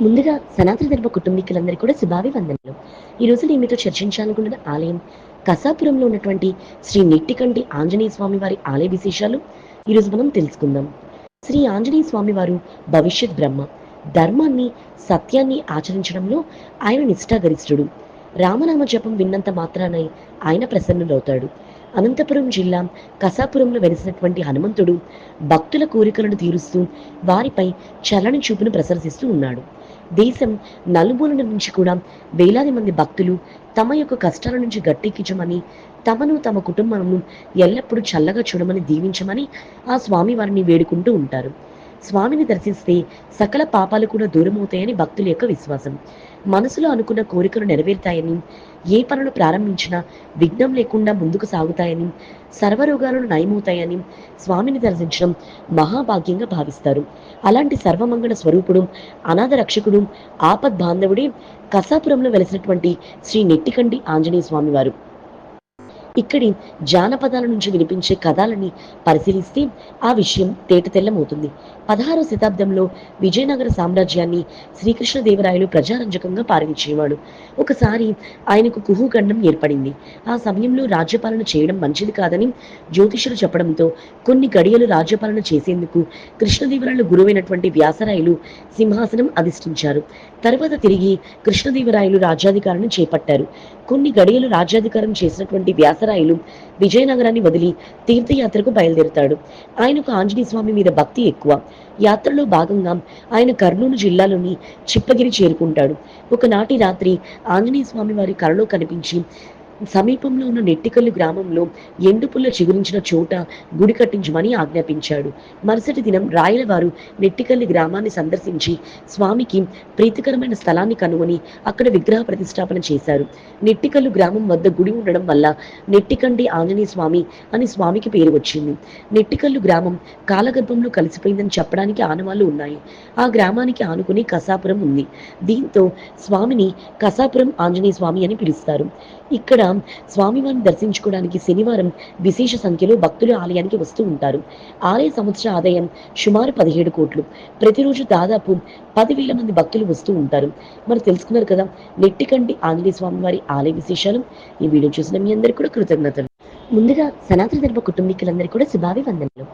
ముందుగా సనాతన ధర్మ కుటుంబీకులందరికీ కూడా శుభావి వందనలు ఈరోజు నేను మీతో చర్చించాలనుకున్న ఆలయం కసాపురంలో ఉన్నటువంటి శ్రీ నెట్టికంటి ఆంజనేయ స్వామి వారి ఆలయ విశేషాలు. ఈరోజు మనం తెలుసుకుందాం. శ్రీ ఆంజనేయ స్వామి వారు భవిష్యత్ బ్రహ్మ. ధర్మాన్ని సత్యాన్ని ఆచరించడంలో ఆయన నిష్ఠాగరిష్ఠుడు. రామనామ జపం విన్నంత మాత్రానై ఆయన ప్రసన్నుడవుతాడు అనంతపురం జిల్లా కసాపురంలో వెలిసినటువంటి హనుమంతుడు భక్తుల కోరికలను తీరుస్తూ వారిపై చల్లని చూపును ప్రదర్శిస్తూ ఉన్నాడు. దేశం నలుమూలల నుంచి కూడా వేలాది మంది భక్తులు తమ యొక్క కష్టాల నుంచి గట్టెక్కించమని తమను తమ కుటుంబమును ఎల్లప్పుడూ చల్లగా చూడమని దీవించమని ఆ స్వామి వారిని వేడుకుంటూ ఉంటారు. స్వామిని దర్శిస్తే సకల పాపాలు కూడా దూరమవుతాయని భక్తుల యొక్క విశ్వాసం. మనసులో అనుకున్న కోరికలు నెరవేరుతాయని ఏ పనులు ప్రారంభించినా విఘ్నం లేకుండా ముందుకు సాగుతాయని సర్వరోగాలను నయమవుతాయని స్వామిని దర్శించడం మహాభాగ్యంగా భావిస్తారు. అలాంటి సర్వమంగళ స్వరూపుడు అనాథ రక్షకుడు ఆపద్ బాంధవుడే కసాపురంలో వెలిసినటువంటి శ్రీ నెట్టికండి ఆంజనేయ స్వామివారు. వారు ఇక్కడి జానపదాల నుంచి వినిపించే కథలని పరిశీలిస్తే ఆ విషయం తేటతెల్లమవుతుంది పదహారో శతాబ్దంలో విజయనగర సామ్రాజ్యాన్ని శ్రీకృష్ణదేవరాయలు ప్రజారంజకంగా పాలించేవాడు ఒకసారి ఆయనకు కుహుగండం ఏర్పడింది. ఆ సమయంలో రాజ్యపాలన చేయడం మంచిది కాదని జ్యోతిషులు చెప్పడంతో కొన్ని గడియలు రాజ్యపాలన చేసేందుకు కృష్ణదేవరాయలు గురువైనటువంటి వ్యాసరాయలు సింహాసనం అధిష్ఠించారు. తర్వాత తిరిగి కృష్ణదేవరాయలు రాజ్యాధికారాన్ని చేపట్టారు. కొన్ని గడియలు రాజ్యాధికారం చేసినటువంటి వ్యాసరాయలు విజయనగరాన్ని వదిలి తీర్థయాత్రకు బయలుదేరుతాడు. ఆయనకు ఆంజనేయ స్వామి మీద భక్తి ఎక్కువ. యాత్రలో భాగంగా ఆయన కర్నూలు జిల్లాలోని చిప్పగిరి చేరుకుంటాడు. ఒకనాటి రాత్రి ఆంజనేయ స్వామి వారి కలలో కనిపించి సమీపంలో ఉన్న నెట్టికల్లు గ్రామంలో ఎండుపుల్ల చిగురించిన చోట గుడి కట్టించమని ఆజ్ఞాపించాడు. మరుసటి దినం రాయలవారు నెట్టికల్లి గ్రామాన్ని సందర్శించి స్వామికి ప్రీతికరమైన స్థలాన్ని కనుగొని అక్కడ విగ్రహ ప్రతిష్టాపన చేశారు. నెట్టికల్లు గ్రామం వద్ద గుడి ఉండడం వల్ల నెట్టికండి ఆంజనేయ స్వామి అని స్వామికి పేరు వచ్చింది. నెట్టికల్లు గ్రామం కాలగర్భంలో కలిసిపోయిందని చెప్పడానికి ఆనవాళ్ళు ఉన్నాయి. ఆ గ్రామానికి ఆనుకుని కసాపురం ఉంది. దీంతో స్వామిని కసాపురం ఆంజనేయ స్వామి అని పిలుస్తారు. ఇక్కడ స్వామివారిని దర్శించుకోవడానికి శనివారం విశేష సంఖ్యలో భక్తులు ఆలయానికి వస్తూ ఉంటారు. ఆలయ సంవత్సర ఆదాయం సుమారు పదిహేడు కోట్లు. ప్రతిరోజు దాదాపు పదివేల మంది భక్తులు వస్తూ ఉంటారు. మరి తెలుసుకున్నారు కదా నెట్టికండి ఆంజనేయ స్వామి వారి ఆలయ విశేషాలు. ఈ వీడియో చూసిన మీ అందరికీ కూడా కృతజ్ఞతలు. ముందుగా సనాతన ధర్మ కుటుంబీకులందరికీ కూడా శుభాభివందనలు.